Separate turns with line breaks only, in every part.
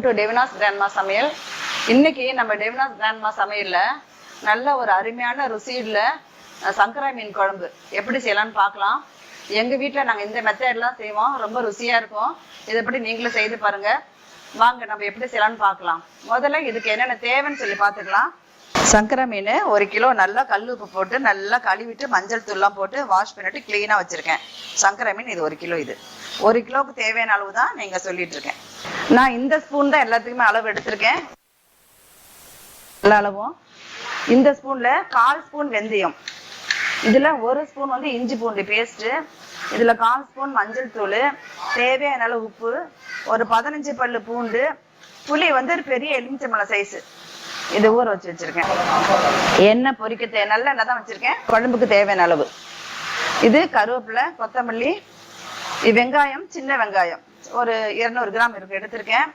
Welcome to டெவினாஸ் grandma சமையல். இன்னைக்கு நம்ம டெவினாஸ் கிராண்ட்மா சமையல்ல நல்ல ஒரு அருமையான ருசியில் சங்கரா மீன் குழம்பு. எப்படி செய்யலாம்னு பார்க்கலாம். எங்க வீட்டில் நாங்கள் இந்த மெத்தட்லாம் செய்வோம். ரொம்ப ருசியா இருக்கும். இதை எப்படி நீங்களும் செய்து பாருங்க. வாங்க நம்ம எப்படி செய்யலாம்னு பார்க்கலாம். முதல்ல இதுக்கு என்னென்ன தேவைன்னு சொல்லி பார்த்துக்கலாம். சங்கர மீன் ஒரு கிலோ நல்லா கல் உப்பு போட்டு நல்லா கழுவிட்டு மஞ்சள் தூள்லாம் போட்டு வாஷ் பண்ணிட்டு க்ளீனாக வச்சுருக்கேன். சங்கரா மீன் இது ஒரு கிலோ இது. ஒரு கிலோவுக்கு தேவையான அளவு தான் நீங்கள் சொல்லிட்டு இருக்கேன். நான் இந்த ஸ்பூன் தான் எல்லாத்துக்குமே அளவு எடுத்திருக்கேன். எல்லா அளவும் இந்த ஸ்பூனில் கால் ஸ்பூன் வெந்தயம். இதில் ஒரு ஸ்பூன் வந்து இஞ்சி பூண்டு பேஸ்ட்டு இதில் கால் ஸ்பூன் மஞ்சள் தூள். தேவையான அளவு உப்பு. ஒரு பதினஞ்சு பல்லு பூண்டு. புளி வந்து ஒரு பெரிய எலுமிச்சம்பழம் சைஸு இது ஊற வச்சு வச்சிருக்கேன். எண்ணெய் பொரிக்க தே நல்ல எண்ணெய் தான் வச்சிருக்கேன். குழம்புக்கு தேவையான அளவு. இது கருவேப்பிலை கொத்தமல்லி வெங்காயம் சின்ன வெங்காயம். ஒரு இருநூறு கிராம் இருக்கு எடுத்திருக்கேன்.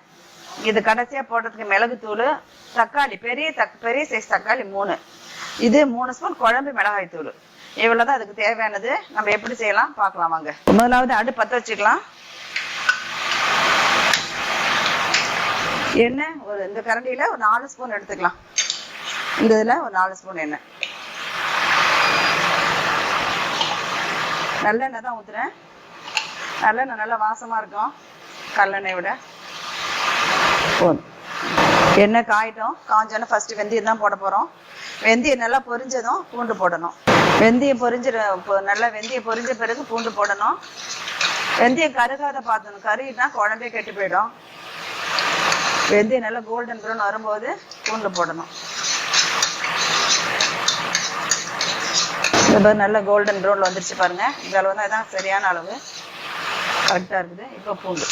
இது கடைசியா போடுறதுக்கு மிளகுத்தூள் தக்காளி பெரிய தக் பெரிய சைஸ் தக்காளி மூணு. இது மூணு ஸ்பூன் குழம்பு மிளகாய் தூள். இவ்வளவுதான் அதுக்கு தேவையானது. நம்ம எப்படி செய்யலாம்? பார்க்கலாம் வாங்க. முதலாவது அடுப்பு பற்ற வச்சுக்கலாம். எண்ணெய் ஒரு இந்த கரண்டியில ஒரு நாலு ஸ்பூன் எடுத்துக்கலாம். இந்த இதுல ஒரு நாலு ஸ்பூன் எண்ணெய். நல்லெண்ணெய் தான் ஊத்துறேன். நல்லெண்ணெய் நல்லா வாசமா இருக்கும். கல்லெண்ணெய் விட. போதும். எண்ணெய் காயிட்டும். காஞ்சோன்னு ஃபர்ஸ்ட் வெந்தயம் தான் போட போறோம். வெந்தயம் நல்லா பொரிஞ்சதும் பூண்டு போடணும். வெந்தயம் பொரிஞ்சிரு நல்லா வெந்தயம் பொரிஞ்ச பிறகு பூண்டு போடணும். வெந்தயம் கருகாத பார்த்தணும் கருகினா குழம்பே கெட்டு போயிடும். வெந்தயம் நல்லா கோல்டன் ப்ரௌன் வரும்போது பூண்டு போடணும். இது நல்ல கோல்டன் ப்ரௌன்ல வந்துருச்சு பாருங்க. இந்த அளவு தான் இதான் சரியான அளவு. கரெக்டாக இருக்குது. இப்போ பூண்டு.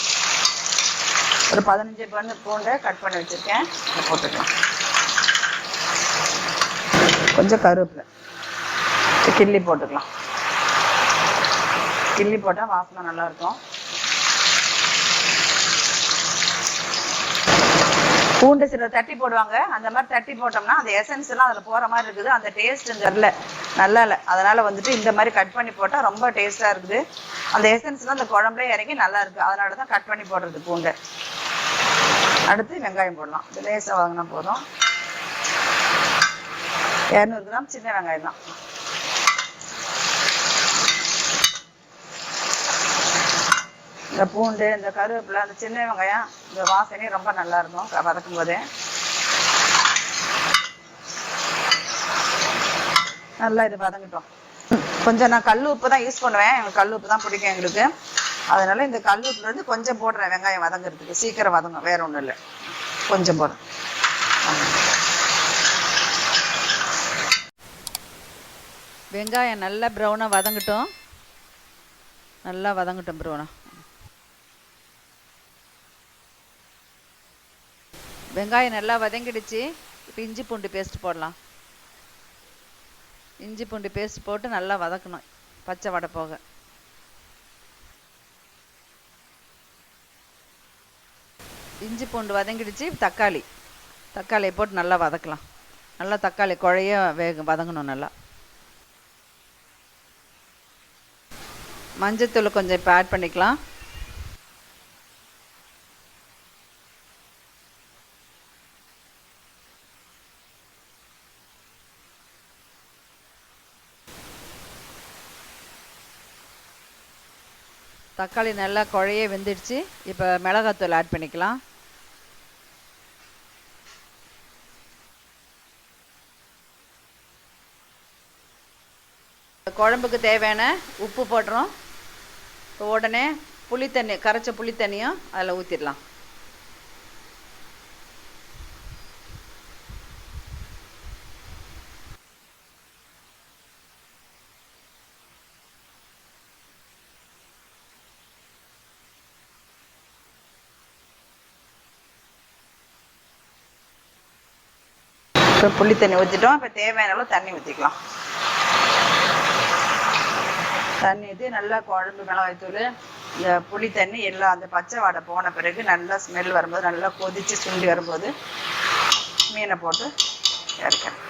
ஒரு பதினஞ்சு பண்ணு பூண்டை கட் பண்ணி வச்சுருக்கேன். போட்டுக்கலாம். கொஞ்சம் கருவேப்பிலை. கிள்ளி போட்டுக்கலாம். கிள்ளி போட்டால் வாசனை நல்லாயிருக்கும் பூண்டு சில தட்டி போடுவாங்க. அந்த மாதிரி தட்டி போட்டோம்னா அந்த எசன்ஸ் எல்லாம் அதில் போகிற மாதிரி இருக்குது. அந்த டேஸ்ட் தெரில நல்லா இல்லை. அதனால் வந்துட்டு இந்த மாதிரி கட் பண்ணி போட்டால் ரொம்ப டேஸ்ட்டாக இருக்குது. அந்த எசன்ஸ்லாம் அந்த குழம்புல இறங்கி நல்லா இருக்குது அதனால தான் கட் பண்ணி போடுறது பூண்டை. அடுத்து வெங்காயம் போடலாம். லேசாக வாங்கினா போதும். இரநூறு கிராம் சின்ன வெங்காயம் தான். இந்த பூண்டு இந்த கருவேப்பிலை அந்த சின்ன வெங்காயம் இந்த வாசனை ரொம்ப நல்லா இருக்கும். வதக்கும் போதே நல்லா இது வதங்கிட்டோம். கொஞ்சம் நான் கல் உப்பு தான் யூஸ் பண்ணுவேன். எனக்கு கல் உப்பு தான் பிடிக்கும் எங்களுக்கு. அதனால இந்த கல் உப்புல இருந்து கொஞ்சம் போடுறேன். வெங்காயம் வதங்குறதுக்கு. சீக்கிரம் வதங்கும். வேற ஒன்றும் இல்லை. கொஞ்சம் போடுறேன் வெங்காயம் நல்லா ப்ரௌனாக வதங்கட்டும். நல்லா வதங்கட்டும் ப்ரௌனாக வெங்காயம் நல்லா வதங்கிடுச்சு. இப்போ இஞ்சி பூண்டு பேஸ்ட் போடலாம். இஞ்சி பூண்டு பேஸ்ட் போட்டு நல்லா வதக்கணும். பச்சை வடை போக. இஞ்சி பூண்டு வதங்கிடுச்சு. தக்காளி. தக்காளியை போட்டு நல்லா வதக்கலாம். நல்லா தக்காளி குழைய வேக வதங்கணும் நல்லா. மஞ்சத்தூள் கொஞ்சம் இப்போ ஆட் பண்ணிக்கலாம். தக்காளி நல்லா குழைய வெந்துடுச்சு. இப்போ மிளகாத்தூள் ஆட் பண்ணிக்கலாம். குழம்புக்கு தேவையான உப்பு போடுறோம் உடனே புளித்தண்ணி கரைச்ச புளி தண்ணியும் அதில் ஊற்றிடலாம் இப்போ புளி தண்ணி ஊற்றிட்டோம் இப்போ தேவையான அளவு தண்ணி ஊற்றிக்கலாம் தண்ணி ஊற்றி நல்லா குழம்பு மிளகாய்த்தூள் இந்த புளி தண்ணி எல்லாம் அந்த பச்சை வாடை போன பிறகு நல்லா ஸ்மெல் வரும்போது நல்லா கொதித்து சுண்டி வரும்போது மீனை போட்டு இறக்கணும்.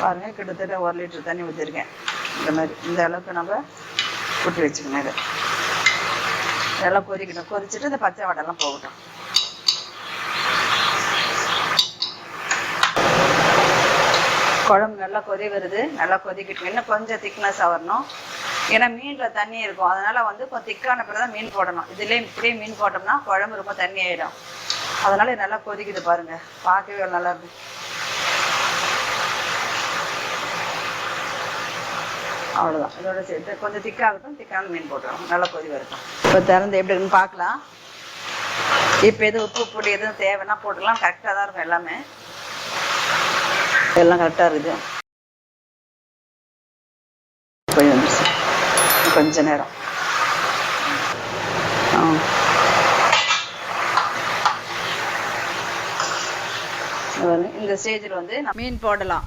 பாருங்க கிட்டத்தட்ட ஒரு லிட்டர் தண்ணி ஊற்றிருக்கேன் இந்த மாதிரி இந்த அளவுக்கு நம்ம கூட்டி வச்சுக்கணும் இதை. இதெல்லாம் கொதிக்கணும் கொதிச்சுட்டு இந்த பச்சை வடைலாம் போகட்டும். குழம்பு நல்லா கொதி வருது. நல்லா கொதிக்கிட்டு இன்னும் கொஞ்சம் திக்னஸாக வரணும். ஏன்னா மீனில் தண்ணி இருக்கும். அதனால் வந்து கொஞ்சம் திக்கான பிறகு தான் மீன் போடணும். இதுலேயே இப்படியே மீன் போட்டோம்னா குழம்பு ரொம்ப தண்ணி ஆகிடும் அதனால் நல்லா கொதிக்குது பாருங்கள் பார்க்கவே நல்லா இருக்கு. அவ்வளோதான் இதோட சேர்த்து கொஞ்சம் திக்காகட்டும் திக்கான மீன் போட்டுருவோம் நல்லா கொதி வரட்டும். இப்போ திறந்து எப்படி இருக்குன்னு பார்க்கலாம். இப்போ எது உப்பு பொடி எதுவும் தேவைன்னா போட்டுக்கலாம். கரெக்டாக தான் இருக்கும் எல்லாமே. எல்லாம் கரெக்டாக இருக்குது. வந்துருச்சு. கொஞ்ச நேரம். இந்த ஸ்டேஜில் வந்து மீன் போடலாம்.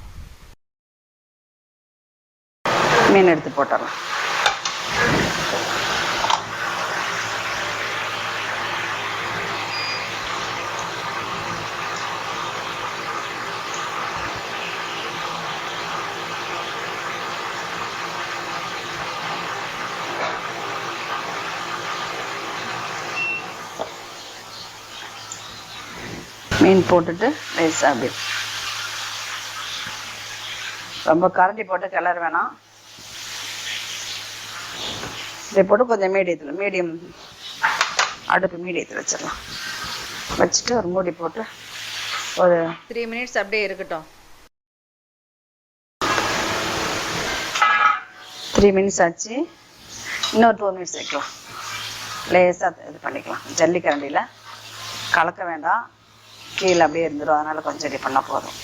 மீன் எடுத்து போட்டுடலாம் மீன் போட்டுட்டு ரைஸ் அப்படி ரொம்ப கரண்டி போட்டு கிளற வேணாம். இதை போட்டு கொஞ்சம் மீடியத்தில் மீடியம் அடுப்பு மீடியத்தில் வச்சிடலாம். வச்சுட்டு ஒரு மூடி போட்டு ஒரு த்ரீ மினிட்ஸ் அப்படியே இருக்கட்டும். த்ரீ மினிட்ஸ் ஆச்சு. இன்னொரு டூ மினிட்ஸ் வைக்கலாம். லேசாக இது பண்ணிக்கலாம். ஜல்லி கரண்டியில் கலக்க வேண்டாம். கீழே அப்படியே இருந்துடும் அதனால கொஞ்சம் ரெடி பண்ணால் போதும்.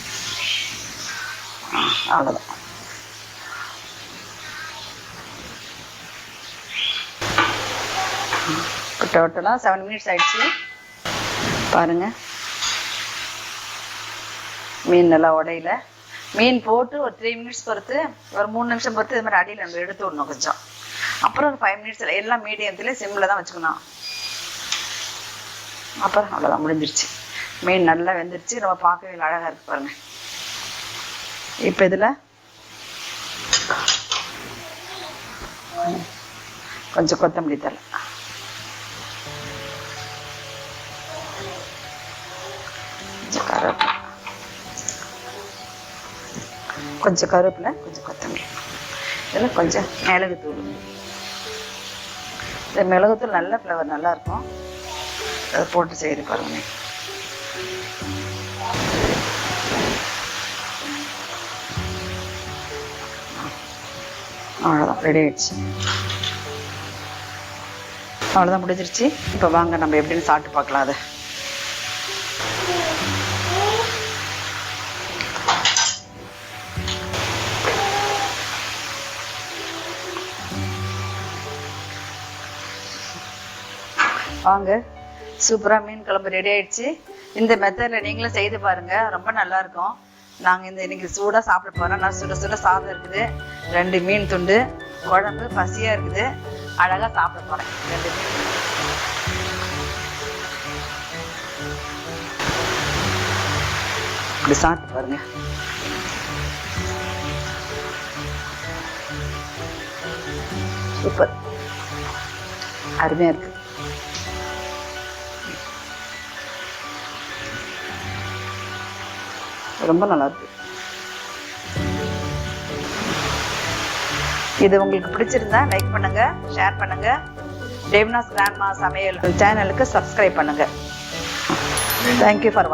அவ்வளோதான் டோட்டலாக செவன் மினிட்ஸ் ஆயிடுச்சு. பாருங்க. மீன் நல்லா உடையில. மீன் போட்டு ஒரு த்ரீ மினிட்ஸ் பொறுத்து ஒரு மூணு நிமிஷம் பொறுத்து இது மாதிரி அடியில் நம்ம எடுத்து விடணும் கொஞ்சம். அப்புறம் ஒரு ஃபைவ் மினிட்ஸில் எல்லாம் மீடியத்தில் சிம்மில் தான் வச்சுக்கணும். அப்புறம் அவ்வளோதான் முடிஞ்சிருச்சு. மீன் நல்லா வெந்துருச்சு. நம்ம பார்க்கவே அழகாக இருக்கு பாருங்க. இப்போ இதில் கொஞ்சம் கொத்தமல்லி தலை கொஞ்சம் கருவேப்பிலை. கொஞ்சம் கருவேப்பிலை கொஞ்சம் கொத்தமல்லி. இதில் கொஞ்சம் மிளகுத்தூள் இந்த மிளகுத்தூள் நல்ல ஃப்ளவர் நல்லா இருக்கும். அதை போட்டு செய்து பாருங்க. அவ்வளோதான் ரெடி ஆயிடுச்சு. அவ்வளோதான் முடிஞ்சிருச்சு. இப்போ வாங்க நம்ம எப்படின்னு சாப்பிட்டு பார்க்கலாம் அதை. வாங்க. சூப்பராக மீன் குழம்பு ரெடி ஆயிடுச்சு. இந்த மெத்தடில் நீங்களும் செய்து பாருங்கள் ரொம்ப நல்லா இருக்கும். நாங்கள் இந்த இன்னைக்கு சூடாக சாப்பிட போகிறோம் நான் சுட சுட சாதம் இருக்குது. ரெண்டு மீன் துண்டு குழம்பு பசியாக இருக்குது. அழகாக சாப்பிட போகிறேன் ரெண்டு மீன். இப்படி சாப்பிட்டு பாருங்க. சூப்பர். அருமையாக இருக்குது ரொம்ப நல்லா இருக்கு இது உங்களுக்கு பிடிச்சிருந்தா லைக் பண்ணுங்க ஷேர் பண்ணுங்க. தேவ்னாஸ் கிராண்ட்மா சமையல் சேனலுக்கு சப்ஸ்கிரைப் பண்ணுங்க. Thank you for